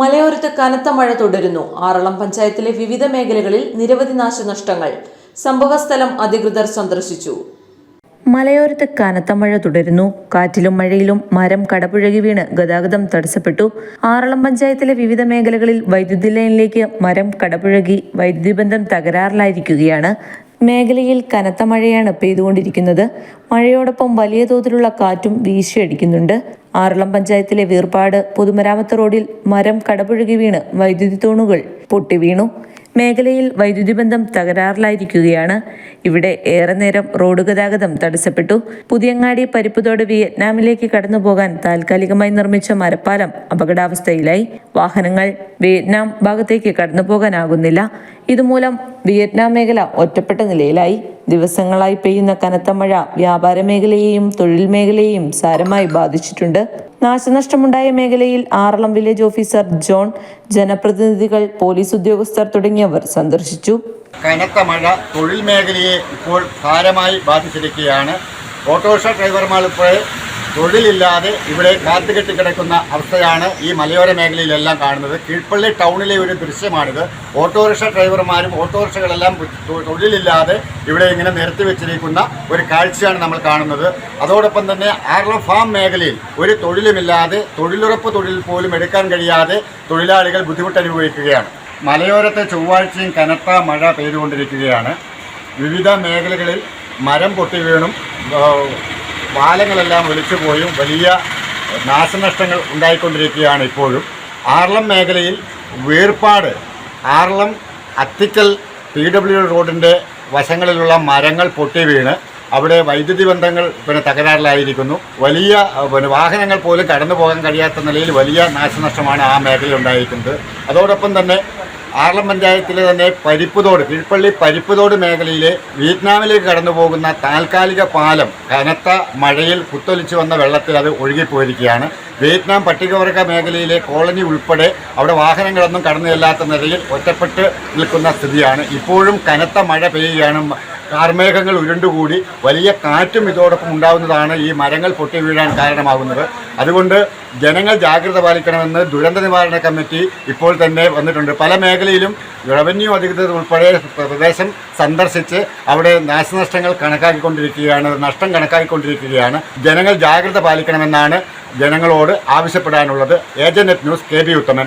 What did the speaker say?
മലയോരത്ത് കനത്ത മഴ തുടരുന്നു. ആറളം പഞ്ചായത്തിലെ വിവിധ മേഖലകളിൽ നിരവധി നാശനഷ്ടങ്ങൾ. സംഭവസ്ഥലം അധികൃതർ സന്ദർശിച്ചു. മലയോരത്ത് കനത്ത മഴ തുടരുന്നു. കാറ്റിലും മഴയിലും മരം കടപുഴകി വീണ് ഗതാഗതം തടസ്സപ്പെട്ടു. ആറളം പഞ്ചായത്തിലെ വിവിധ മേഖലകളിൽ വൈദ്യുതി ലൈനിലേക്ക് മരം കടപുഴകി വൈദ്യുതി ബന്ധം തകരാറിലായിരിക്കുകയാണ്. മേഖലയിൽ കനത്ത മഴയാണ് പെയ്തുകൊണ്ടിരിക്കുന്നത്. മഴയോടൊപ്പം വലിയ തോതിലുള്ള കാറ്റും വീശിയടിക്കുന്നുണ്ട്. ആറളം പഞ്ചായത്തിലെ വീർപാട് പൊതുമരാമത്ത് റോഡിൽ മരം കടപുഴകി വീണ് വൈദ്യുതി തൂണുകൾ പൊട്ടി വീണു. മേഖലയിൽ വൈദ്യുതി ബന്ധം തകരാറിലായിരിക്കുകയാണ്. ഇവിടെ ഏറെ നേരം റോഡ് ഗതാഗതം തടസ്സപ്പെട്ടു. പുതിയങ്ങാടി പരിപ്പുതോട് വിയറ്റ്നാമിലേക്ക് കടന്നു പോകാൻ താൽക്കാലികമായി നിർമ്മിച്ച മരപ്പാലം അപകടാവസ്ഥയിലായി. വാഹനങ്ങൾ വിയറ്റ്നാം ഭാഗത്തേക്ക് കടന്നു പോകാനാകുന്നില്ല ഇതുമൂലം വിയറ്റ്നാം മേഖല ഒറ്റപ്പെട്ട നിലയിലായി. ദിവസങ്ങളായി പെയ്യുന്ന കനത്ത മഴ വ്യാപാര മേഖലയെയും തൊഴിൽ മേഖലയെയും സാരമായി ബാധിച്ചിട്ടുണ്ട്. നാശനഷ്ടമുണ്ടായ മേഖലയിൽ ആറളം വില്ലേജ് ഓഫീസർ ജോൺ ജനപ്രതിനിധികൾ പോലീസ് ഉദ്യോഗസ്ഥർ തുടങ്ങിയവർ സന്ദർശിച്ചു. കനത്ത മഴ തൊഴിൽ മേഖലയെ ഇപ്പോൾ സാരമായി ബാധിച്ചിരിക്കുകയാണ്. ഓട്ടോറിക്ഷ ഡ്രൈവർമാർ ഇപ്പോൾ തൊഴിലില്ലാതെ ഇവിടെ കാത്തുകെട്ടി കിടക്കുന്ന അവസ്ഥയാണ് ഈ മലയോര മേഖലയിലെല്ലാം കാണുന്നത്. കീഴ്പള്ളി ടൗണിലെ ഒരു ദൃശ്യമാണിത്. ഓട്ടോറിക്ഷ ഡ്രൈവർമാരും ഓട്ടോറിക്ഷകളെല്ലാം തൊഴിലില്ലാതെ ഇവിടെ ഇങ്ങനെ നിരത്തി വെച്ചിരിക്കുന്ന ഒരു കാഴ്ചയാണ് നമ്മൾ കാണുന്നത്. അതോടൊപ്പം തന്നെ ആർലോ ഫാം മേഖലയിൽ ഒരു തൊഴിലുമില്ലാതെ തൊഴിലുറപ്പ് തൊഴിൽ പോലും എടുക്കാൻ കഴിയാതെ തൊഴിലാളികൾ ബുദ്ധിമുട്ട് അനുഭവിക്കുകയാണ് മലയോരത്തെ ചൊവ്വാഴ്ചയും കനത്ത മഴ പെയ്തുകൊണ്ടിരിക്കുകയാണ്. വിവിധ മേഖലകളിൽ മരം പൊട്ടി വീണും പാലങ്ങളെല്ലാം ഒലിച്ചു പോയും. വലിയ നാശനഷ്ടങ്ങൾ ഉണ്ടായിക്കൊണ്ടിരിക്കുകയാണ് ഇപ്പോഴും. ആർളം മേഖലയിൽ വേർപാട്. ആർളം അത്തിക്കൽ പി ഡബ്ല്യു റോഡിന്റെ വശങ്ങളിലുള്ള മരങ്ങൾ പൊട്ടി വീണ്. അവിടെ വൈദ്യുതി ബന്ധങ്ങൾ പിന്നെ തകരാറിലായിരിക്കുന്നു. വലിയ പിന്നെ വാഹനങ്ങൾ പോലും കടന്നു പോകാൻ കഴിയാത്ത നിലയിൽ വലിയ നാശനഷ്ടമാണ് ആ മേഖലയിൽ ഉണ്ടായിരിക്കുന്നത്. അതോടൊപ്പം തന്നെ ആർളം പഞ്ചായത്തിലെ തന്നെ പരിപ്പുതോട് കീഴ്പള്ളി പരിപ്പുതോട് മേഖലയിലെ വിയറ്റ്നാമിലേക്ക് കടന്നു പോകുന്ന താൽക്കാലിക പാലം കനത്ത മഴയിൽ കുത്തൊലിച്ചു വന്ന വെള്ളത്തിൽ അത് ഒഴുകിപ്പോയിരിക്കുകയാണ്. വിയറ്റ്നാം പട്ടികവർഗ മേഖലയിലെ കോളനി ഉൾപ്പെടെ അവിടെ വാഹനങ്ങളൊന്നും കടന്നു ചെല്ലാത്ത നിലയിൽ ഒറ്റപ്പെട്ട് നിൽക്കുന്ന സ്ഥിതിയാണ്. ഇപ്പോഴും കനത്ത മഴ പെയ്യുകയാണ്. കാർമേഘങ്ങൾ ഉരുണ്ടുകൂടി വലിയ കാറ്റും ഇതോടൊപ്പം ഉണ്ടാകുന്നതാണ് ഈ മരങ്ങൾ പൊട്ടി വീഴാൻ കാരണമാകുന്നത്. അതുകൊണ്ട് ജനങ്ങൾ ജാഗ്രത പാലിക്കണമെന്ന് ദുരന്ത നിവാരണ കമ്മിറ്റി ഇപ്പോൾ തന്നെ വന്നിട്ടുണ്ട്. പല മേഖലയിലും റവന്യൂ അധികൃതർ ഉൾപ്പെടെ പ്രദേശം സന്ദർശിച്ച് അവിടെ നാശനഷ്ടങ്ങൾ കണക്കാക്കിക്കൊണ്ടിരിക്കുകയാണ് നഷ്ടം കണക്കാക്കിക്കൊണ്ടിരിക്കുകയാണ്. ജനങ്ങൾ ജാഗ്രത പാലിക്കണമെന്നാണ് ജനങ്ങളോട് ആവശ്യപ്പെടാനുള്ളത്. Agent news K B Uthaman.